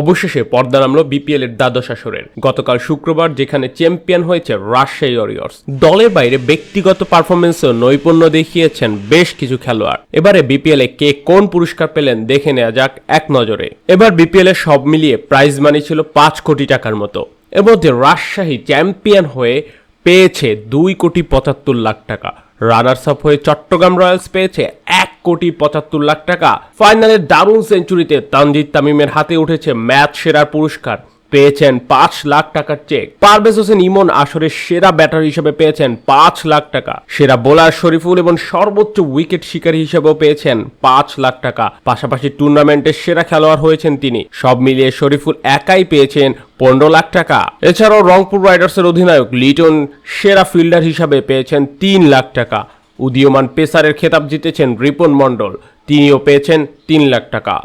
অবশেষে পর্দা নামলো বিপিএল এর দ্বাদশ আসরের। গতকাল শুক্রবার যেখানে চ্যাম্পিয়ন হয়েছে রাজশাহী ওয়ারিয়র্স দলের বাইরে ব্যক্তিগত পারফরমেন্সেও নৈপুণ্য দেখিয়েছেন বেশ কিছু খেলোয়াড়। এবারে বিপিএল এ কে কোন পুরস্কার পেলেন দেখে নেওয়া যাক এক নজরে। এবার বিপিএল এ সব মিলিয়ে প্রাইজ মানি ছিল পাঁচ কোটি টাকার মতো। এর মধ্যে রাজশাহী চ্যাম্পিয়ন হয়ে পেয়েছে দুই কোটি পঁচাত্তর লাখ টাকা। রানার্স আপ হয়ে চট্টগ্রাম রয়্যালস পেয়েছে কোটি পঁচাত্তর লাখ টাকা। ফাইনালে দারুণ সেঞ্চুরিতে তানজিদ তামিমের হাতে উঠেছে ম্যাচ সেরার পুরস্কার। পেয়েছেন পাঁচ লাখ টাকার চেক। পারভেজ হোসেন ইমন আসরের সেরা ব্যাটার হিসেবে পেয়েছেন পাঁচ লাখ টাকা। সেরা বোলার শরীফুল এবং সর্বোচ্চ উইকেট শিকারী হিসেবেও পেয়েছেন পাঁচ লাখ টাকা। পাশাপাশি টুর্নামেন্টের সেরা খেলোয়াড় হয়েছেন তিনি। সব মিলিয়ে শরীফুল একাই পেয়েছেন পনেরো লাখ টাকা। এছাড়াও রংপুর রাইডার্সের অধিনায়ক লিটন সেরা ফিল্ডার হিসাবে পেয়েছেন তিন লাখ টাকা। উদীয়মান পেসারের খেতাব জিতেছেন রিপন মণ্ডল। তিনিও পেয়েছেন তিন লাখ টাকা।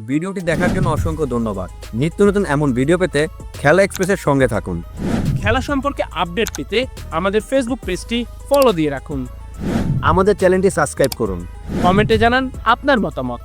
ভিডিওটি দেখার জন্য অসংখ্য ধন্যবাদ। নিত্য নতুন এমন ভিডিও পেতে খেলা এক্সপ্রেসের সঙ্গে থাকুন। খেলা সম্পর্কে আপডেট পেতে আমাদের ফেসবুক পেজটি ফলো দিয়ে রাখুন। আমাদের চ্যানেলটি সাবস্ক্রাইব করুন। কমেন্টে জানান আপনার মতামত।